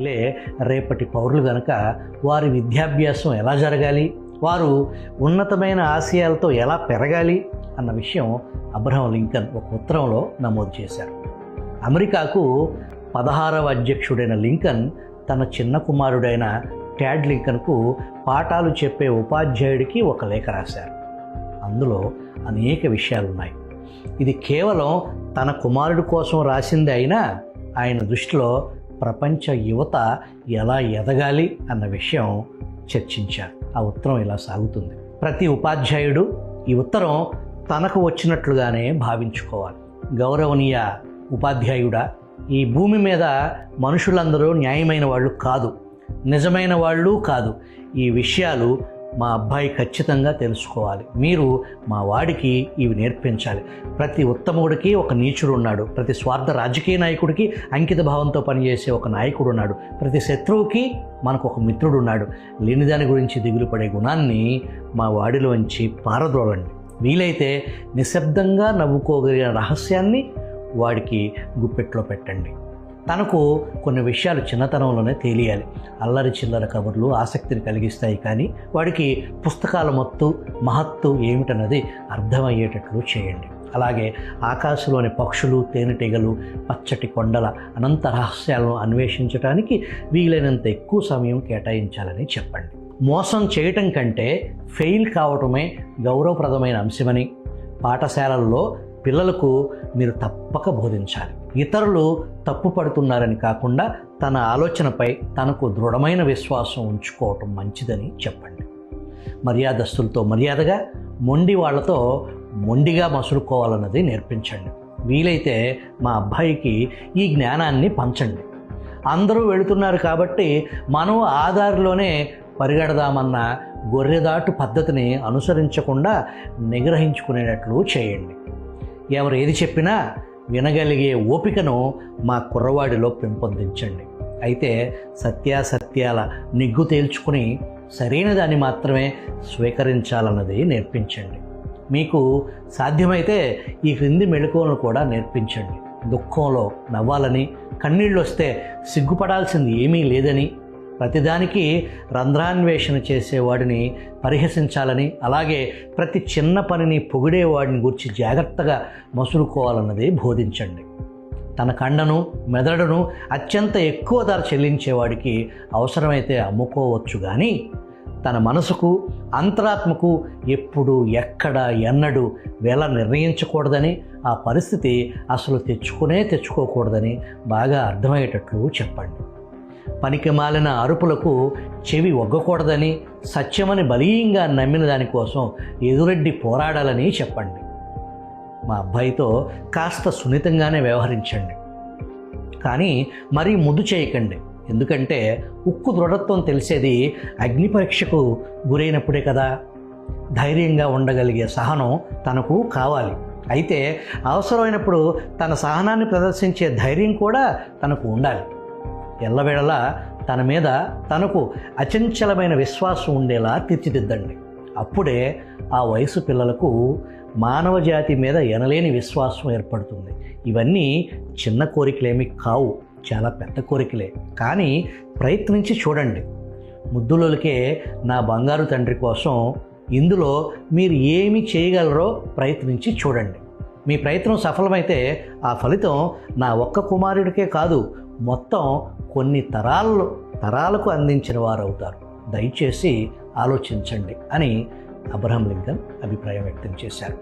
లే రేపటి పౌరులు గనక వారి విద్యాభ్యాసం ఎలా జరగాలి? వారు ఉన్నతమైన ఆశయాలతో ఎలా పెరగాలి? అన్న విషయం అబ్రహం లింకన్ ఒక ఉత్తరంలో నమోదు చేశారు. అమెరికాకు పదహారవ అధ్యక్షుడైన లింకన్ తన చిన్న కుమారుడైన ట్యాడ్ లింకన్కు పాఠాలు చెప్పే ఉపాధ్యాయుడికి ఒక లేఖ రాశారు. అందులో అనేక విషయాలున్నాయి. ఇది కేవలం తన కుమారుడి కోసం రాసింది అయినా ఆయన దృష్టిలో ప్రపంచ యువత ఎలా ఎదగాలి అన్న విషయం చర్చించారు. ఆ ఉత్తరం ఇలా సాగుతుంది. ప్రతి ఉపాధ్యాయుడు ఈ ఉత్తరం తనకు వచ్చినట్లుగానే భావించుకోవాలి. గౌరవనీయ ఉపాధ్యాయుడా ఈ భూమి మీద మనుషులందరూ న్యాయమైన వాళ్ళు కాదు. నిజమైన వాళ్ళు కాదు. ఈ విషయాలు మా అబ్బాయి ఖచ్చితంగా తెలుసుకోవాలి. మీరు మా వాడికి ఇవి నేర్పించాలి. ప్రతి ఉత్తముడికి ఒక నీచుడు ఉన్నాడు. ప్రతి స్వార్థ రాజకీయ నాయకుడికి అంకిత భావంతో పనిచేసే ఒక నాయకుడు ఉన్నాడు. ప్రతి శత్రువుకి మనకు ఒక మిత్రుడు ఉన్నాడు. లేని దాని గురించి దిగులు పడే గుణాన్ని మా వాడిలోంచి పారద్రోలండి. వీలైతే నిశ్శబ్దంగా నవ్వుకోగలిగిన రహస్యాన్ని వాడికి గుప్పెట్లో పెట్టండి. తనకు కొన్ని విషయాలు చిన్నతనంలోనే తెలియాలి. అల్లరి చిల్లర కబుర్లు ఆసక్తిని కలిగిస్తాయి కానీ వాడికి పుస్తకాల మత్తు మహత్తు ఏమిటన్నది అర్థమయ్యేటట్లు చేయండి. అలాగే ఆకాశంలోని పక్షులు తేనెటీగలు పచ్చటి కొండల అనంత రహస్యాలను అన్వేషించడానికి వీలైనంత ఎక్కువ సమయం కేటాయించాలని చెప్పండి. మోసం చేయటం కంటే ఫెయిల్ కావటమే గౌరవప్రదమైన అంశమని పాఠశాలల్లో పిల్లలకు మీరు తప్పక బోధించాలి. ఇతరులు తప్పు పడుతున్నారని కాకుండా తన ఆలోచనపై తనకు దృఢమైన విశ్వాసం ఉంచుకోవటం మంచిదని చెప్పండి. మర్యాదస్తులతో మర్యాదగా మొండి వాళ్ళతో మొండిగా మసులుకోవాలన్నది నేర్పించండి. వీలైతే మా అబ్బాయికి ఈ జ్ఞానాన్ని పంచండి. అందరూ వెళుతున్నారు కాబట్టి మనం ఆధారిలోనే పరిగెడదామన్న గొర్రెదాటు పద్ధతిని అనుసరించకుండా నిగ్రహించుకునేటట్లు చేయండి. ఎవరు ఏది చెప్పినా వినగలిగే ఓపికను మా కుర్రవాడిలో పెంపొందించండి. అయితే సత్యాసత్యాల నిగ్గు తేల్చుకుని సరైన దాన్ని మాత్రమే స్వీకరించాలన్నది నేర్పించండి. మీకు సాధ్యమైతే ఈ క్రింది మెళుకువలను కూడా నేర్పించండి. దుఃఖంలో నవ్వాలని కన్నీళ్ళు వస్తే సిగ్గుపడాల్సింది ఏమీ లేదని ప్రతిదానికి రంధ్రాన్వేషణ చేసేవాడిని పరిహసించాలని అలాగే ప్రతి చిన్న పనిని పొగిడేవాడిని గురించి జాగ్రత్తగా మసులుకోవాలన్నది బోధించండి. తన కండను మెదడును అత్యంత ఎక్కువ ధర చెల్లించేవాడికి అవసరమైతే అమ్ముకోవచ్చు కానీ తన మనసుకు అంతరాత్మకు ఎప్పుడు ఎక్కడ ఎన్నడు వేళ నిర్ణయించకూడదని ఆ పరిస్థితి అసలు తెచ్చుకునే తెచ్చుకోకూడదని బాగా అర్థమయ్యేటట్లు చెప్పండి. పనికి మాలిన అరుపులకు చెవి ఒగ్గకూడదని సత్యమని బలీయంగా నమ్మిన దానికోసం ఎదురెడ్డి పోరాడాలని చెప్పండి. మా అబ్బాయితో కాస్త సున్నితంగానే వ్యవహరించండి. కానీ మరీ ముద్దు చేయకండి. ఎందుకంటే ఉక్కు దృఢత్వం తెలిసేది అగ్ని పరీక్షకు గురైనప్పుడే కదా. ధైర్యంగా ఉండగలిగే సహనం తనకు కావాలి. అయితే అవసరమైనప్పుడు తన సహనాన్ని ప్రదర్శించే ధైర్యం కూడా తనకు ఉండాలి. ఎల్లవేళలా తన మీద తనకు అచంచలమైన విశ్వాసం ఉండేలా తీర్చిదిద్దండి. అప్పుడే ఆ వయసు పిల్లలకు మానవ జాతి మీద ఎనలేని విశ్వాసం ఏర్పడుతుంది. ఇవన్నీ చిన్న కోరికలేమి కావు చాలా పెద్ద కోరికలే. కానీ ప్రయత్నించి చూడండి. ముద్దులోకే నా బంగారు తండ్రి కోసం ఇందులో మీరు ఏమి చేయగలరో ప్రయత్నించి చూడండి. మీ ప్రయత్నం సఫలమైతే ఆ ఫలితం నా ఒక్క కుమారుడికే కాదు మొత్తం కొన్ని తరాల్లో తరాలకు అందించిన వారు అవుతారు దయచేసి ఆలోచించండి అని అబ్రహం లింకన్ అభిప్రాయం వ్యక్తం చేశారు.